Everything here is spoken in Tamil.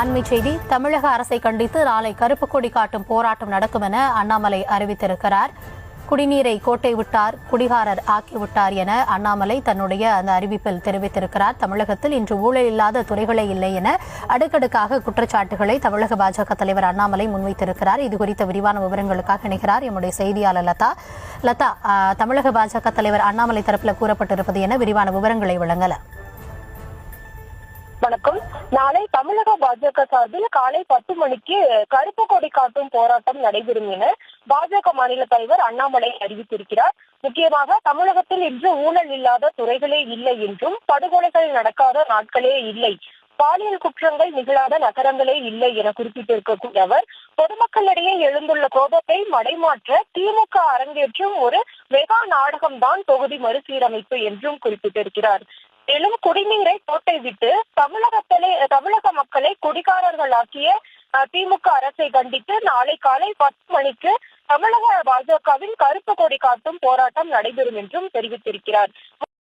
அண்மை செய்தி தமிழக அரசை கண்டித்து நாளை கருப்பு கொடி காட்டும் போராட்டம் நடக்கும் என அண்ணாமலை அறிவித்திருக்கிறார். குடிநீரை கோட்டை விட்டார் குடிகாரர் ஆக்கிவிட்டார் என அண்ணாமலை தன்னுடைய அந்த அறிவிப்பில் தெரிவித்திருக்கிறார். தமிழகத்தில் இன்று ஊழல் இல்லாத துறைகளே இல்லை என அடுக்கடுக்காக குற்றச்சாட்டுகளை தமிழக பாஜக தலைவர் அண்ணாமலை முன்வைத்திருக்கிறார். இது குறித்த விரிவான விவரங்களுக்காக இணைகிறார் எம்முடைய செய்தியாளர் லதா. லதா தமிழக பாஜக தலைவர் அண்ணாமலை தரப்பில் கூறப்பட்டிருப்பது என விரிவான விவரங்களை வழங்கலாம். வணக்கம். நாளை தமிழக பாஜக சார்பில் காலை பத்து மணிக்கு கருப்பு கொடி காட்டும் போராட்டம் நடைபெறும் என பாஜக மாநில தலைவர் அண்ணாமலை அறிவித்திருக்கிறார். முக்கியமாக தமிழகத்தில் இன்று ஊழல் இல்லாத துறைகளே இல்லை என்றும் படுகொலைகள் நடக்காத நாட்களே இல்லை பாலியல் குற்றங்கள் நிகழாத நகரங்களே இல்லை என குறிப்பிட்டிருக்கக்கூடிய அவர் பொதுமக்களிடையே எழுந்துள்ள கோபத்தை மடைமாற்ற திமுக அரங்கேற்றும் ஒரு மெகா நாடகம்தான் தொகுதி மறுசீரமைப்பு என்றும் குறிப்பிட்டிருக்கிறார். மேலும் குடிநீரை கோட்டை விட்டு தமிழகத்திலே தமிழக மக்களை குடிகாரர்களாக்கிய திமுக அரசை கண்டித்து நாளை காலை பத்து மணிக்கு தமிழக பாஜகவின் கருப்பு கொடி காட்டும் போராட்டம் நடைபெறும் என்றும் தெரிவித்திருக்கிறார்.